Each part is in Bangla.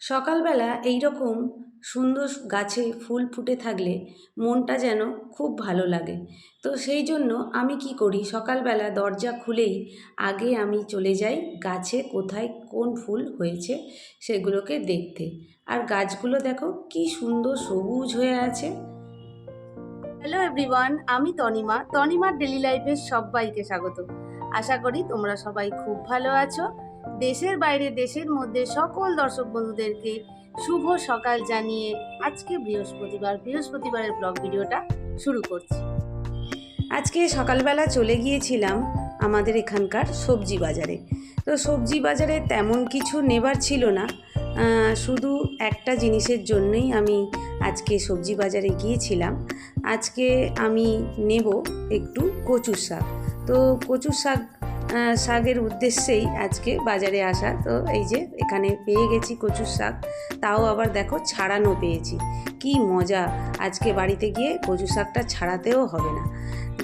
সকালবেলা এই রকম সুন্দর গাছে ফুল ফুটে থাকলে মনটা যেন খুব ভালো লাগে। তো সেই জন্য আমি কি করি, সকালবেলা দরজা খুলেই আগে আমি চলে যাই গাছে কোথায় কোন ফুল হয়েছে সেগুলোকে দেখতে। আর গাছগুলো দেখো কি সুন্দর সবুজ হয়ে আছে। হ্যালো এভরিওয়ান, আমি তনিমা। তনিমার ডেলি লাইফের সবাইকে স্বাগত। আশা করি তোমরা সবাই খুব ভালো আছো। দেশের বাইরে, দেশের মধ্যে সকল দর্শক বন্ধুদেরকে শুভ সকাল জানিয়ে আজকে বৃহস্পতিবার, বৃহস্পতিবারের ব্লগ ভিডিওটা শুরু করছি। আজকে সকালবেলা চলে গিয়েছিলাম আমাদের এখানকার সবজি বাজারে। তো সবজি বাজারে তেমন কিছু নেবার ছিল না। শুধু একটা জিনিসের জন্যই আমি আজকে সবজি বাজারে গিয়েছিলাম। আজকে আমি নেব একটু কচু শাক। তো কচু শাক শাকের উদ্দেশ্যেই আজকে বাজারে আসা। তো এই যে এখানে পেয়ে গেছি কচুর শাক, তাও আবার দেখো ছাড়ানো পেয়েছি। কি মজা, আজকে বাড়িতে গিয়ে কচু শাকটা ছাড়াতেও হবে না।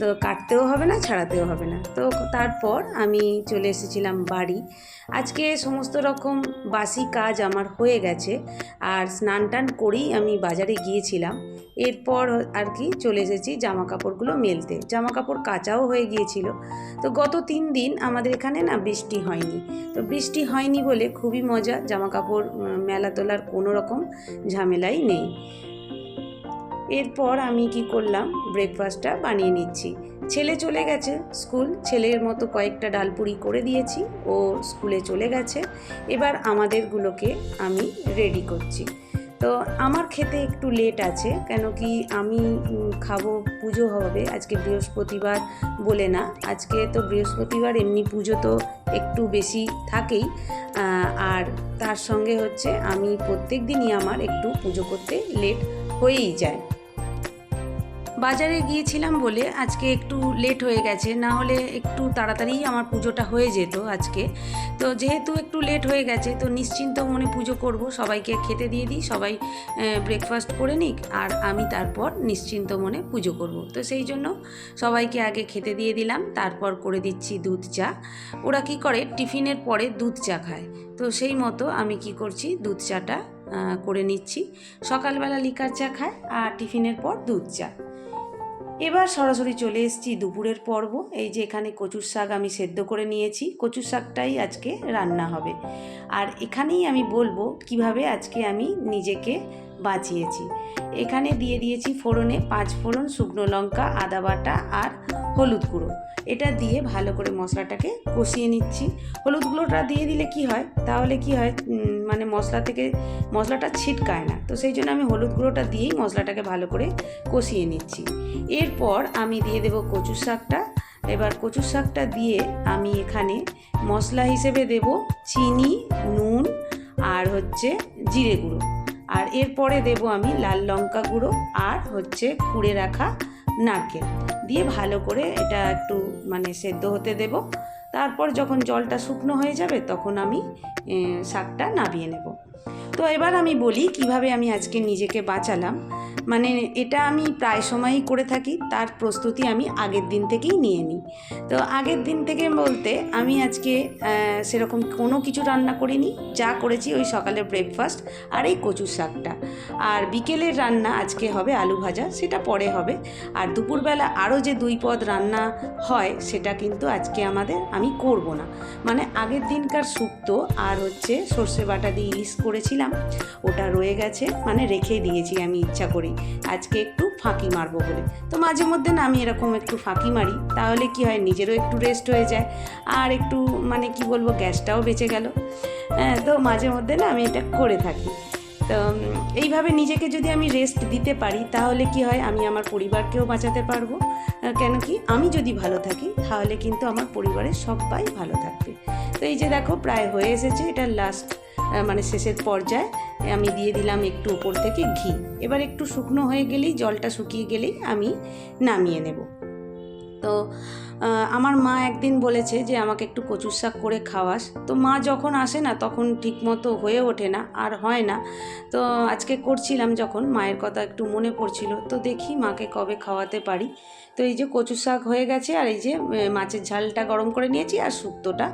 তো কাটতেও হবে না, ছাড়াতেও হবে না। তো তারপর আমি চলে এসেছিলাম বাড়ি। আজকে সমস্ত রকম বাসি কাজ আমার হয়ে গেছে, আর স্নান টান করেই আমি বাজারে গিয়েছিলাম। এরপর আর কি চলে এসেছি জামা কাপড়গুলো মেলতে। জামা কাপড় কাচাও হয়ে গিয়েছিল। তো গত তিন দিন আমাদের এখানে না বৃষ্টি হয়নি। তো বৃষ্টি হয়নি বলে খুবই মজা জামা কাপড় মেলা তোলার কোনো রকম ঝামেলাই নেই। এরপর আমি কি করলাম ব্রেকফাস্টটা বানিয়ে নিচ্ছি। ছেলে চলে গেছে স্কুল, ছেলের মতো কয়েকটা ডালপুরি করে দিয়েছি, ও স্কুলে চলে গেছে। এবার আমাদেরগুলোকে আমি রেডি করছি। তো আমার খেতে একটু লেট আছে কেন কি আমি খাব, পুজো হবে, আজকে বৃহস্পতিবার বলে না, আজকে তো বৃহস্পতিবার, এমনি পুজো তো একটু বেশি থাকেই আর তার সঙ্গে হচ্ছে আমি প্রত্যেক দিনই আমার একটু পুজো করতে লেট হয়েই যায়। বাজারে গিয়েছিলাম বলে আজকে একটু লেট হয়ে গেছে, না হলে একটু তাড়াতাড়ি আমার পুজোটা হয়ে যেত আজকে। তো যেহেতু একটু লেট হয়ে গেছে, তো নিশ্চিন্ত মনে পুজো করব, সবাইকে খেতে দিয়ে দিই, সবাই ব্রেকফাস্ট করে নিক, আর আমি তারপর নিশ্চিন্ত মনে পুজো করব। তো সেই জন্য সবাইকে আগে খেতে দিয়ে দিলাম, তারপর করে দিচ্ছি দুধ চা। ওরা কি করে, টিফিনের পরে দুধ চা খায়। তো সেই মতো আমি কি করছি, দুধ চাটা করে নিচ্ছি। সকালবেলা লিকার চা খায়, আর টিফিনের পর দুধ চা। এবার সরাসরি চলে এসেছি দুপুরের পর্ব। এই যে এখানে কচুর শাক আমি সেদ্ধ করে নিয়েছি। কচুর শাকটাই আজকে রান্না হবে। আর এখানেই আমি বলব কীভাবে আজকে আমি নিজেকে বাঁচিয়েছি। এখানে দিয়ে দিয়েছি ফোড়নে পাঁচ ফোড়ন শুকনো লঙ্কা, আদা বাটা আর হলুদ গুঁড়ো। এটা দিয়ে ভালো করে মশলাটাকে কষিয়ে নিচ্ছি। হলুদ গুঁড়োটা দিয়ে দিলে কি হয়? তাহলে কি হয়? মানে মশলা থেকে, মশলাটা ছিটকায় না। তো সেই জন্য আমি হলুদ গুঁড়োটা দিয়েই মশলাটাকে ভালো করে কষিয়ে নিচ্ছি। এরপর আমি দিয়ে দেব কচু শাকটা। এবার কচু শাকটা দিয়ে আমি এখানে মশলা হিসেবে দেব চিনি, নুন আর হচ্ছে জিরে গুঁড়ো। আর এরপরে দেব আমি লাল লঙ্কা গুঁড়ো আর হচ্ছে কুড়ে রাখা নারকেল। দিয়ে ভালো করে এটা একটু মানে সেদ্ধ হতে দেব। তারপর যখন জলটা শুকনো হয়ে যাবে তখন আমি শাকটা নামিয়ে নেব। তো এবার আমি বলি কীভাবে আমি আজকে নিজেকে বাঁচালাম। মানে এটা আমি প্রায় সময়ই করে থাকি, তার প্রস্তুতি আমি আগের দিন থেকেই নিয়ে নিই। তো আগের দিন থেকে বলতে আমি আজকে সেরকম কোনো কিছু রান্না করিনি, যা করেছি ওই সকালের ব্রেকফাস্ট আর এই কচুর শাকটা। আর বিকেলের রান্না আজকে হবে আলু ভাজা, সেটা পরে হবে। আর দুপুরবেলা আরও যে দুই পদ রান্না হয়, সেটা কিন্তু আজকে আমাদের, আমি করব না। মানে আগের দিনকার শুক্তো আর হচ্ছে সর্ষে বাটা দিয়ে ইলিশ করেছিলাম ওটা রয়ে গেছে মানে রেখে দিয়েছি আমি ইচ্ছা করি আজকে একটু ফাঁকি মারবো বলে। তো মাঝে মধ্যে না আমি এরকম একটু ফাঁকি মারি, তাহলে কি হয় নিজেরও একটু রেস্ট হয়ে যায়। আর একটু মানে কি বলব, গ্যাসটাও বেঁচে গেল। হ্যাঁ তো মাঝে মধ্যে না আমি এটা করে থাকি। তো এইভাবে নিজেকে যদি আমি রেস্ট দিতে পারি, তাহলে কি হয় আমি আমার পরিবারকেও বাঁচাতে পারব। কেন কি? আমি যদি ভালো থাকি, তাহলে কিন্তু আমার পরিবারের সবাই ভালো থাকবে। তো এই যে দেখো, প্রায় হয়ে এসেছে, এটা লাস্ট মানে শেষের পর্যায়ে আমি দিয়ে দিলাম একটু উপর থেকে ঘি। এবার একটু শুকনো হয়ে গেলেই, জলটা শুকিয়ে গেলেই আমি নামিয়ে নেব। তো আমার মা একদিন বলেছে যে, আমাকে একটু কচুর শাক করে খাওয়াস। তো মা যখন আসে না, তখন ঠিকমতো হয়ে ওঠে না, আর হয় না। তো আজকে করছিলাম যখন, মায়ের কথা একটু মনে পড়ছিল। তো দেখি মাকে কবে খাওয়াতে পারি। তো এই যে কচু শাক হয়ে গেছে, আর এই যে মাছের ঝালটা গরম করে নিয়েছি, আর শুক্তোটা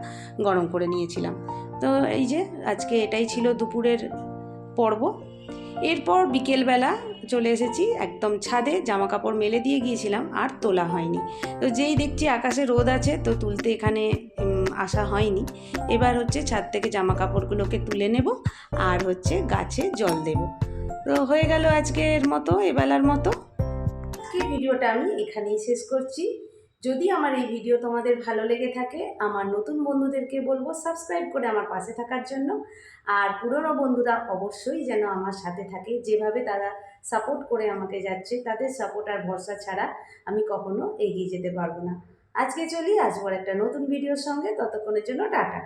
গরম করে নিয়েছিলাম। তো এই যে আজকে এটাই ছিল দুপুরের পর্ব। এরপর বিকেলবেলা চলে এসেছি একদম ছাদে জামা কাপড় মেলে দিয়ে গিয়েছিলাম, আর তোলা হয়নি। তো যেই দেখছি আকাশে রোদ আছে, তো তুলতে এখানে আসা হয়নি। এবার হচ্ছে ছাদ থেকে জামা কাপড়গুলোকে তুলে নেব, আর হচ্ছে গাছে জল দেব। তো হয়ে গেল আজকের মতো, এবেলার মতো। আজকের ভিডিওটা আমি এখানেই শেষ করছি। যদি আমার এই ভিডিও তোমাদের ভালো লেগে থাকে, আমার নতুন বন্ধুদেরকে বলব সাবস্ক্রাইব করে আমার পাশে থাকার জন্য। আর পুরনো বন্ধুরা অবশ্যই যেন আমার সাথে থাকে, যেভাবে তারা সাপোর্ট করে আমাকে যাচ্ছে, তাদের সাপোর্ট আর ভরসা ছাড়া আমি কখনো এগিয়ে যেতে পারব না। আজকে চলি আসব একটা নতুন ভিডিওর সঙ্গে, ততক্ষণের জন্য টাটা।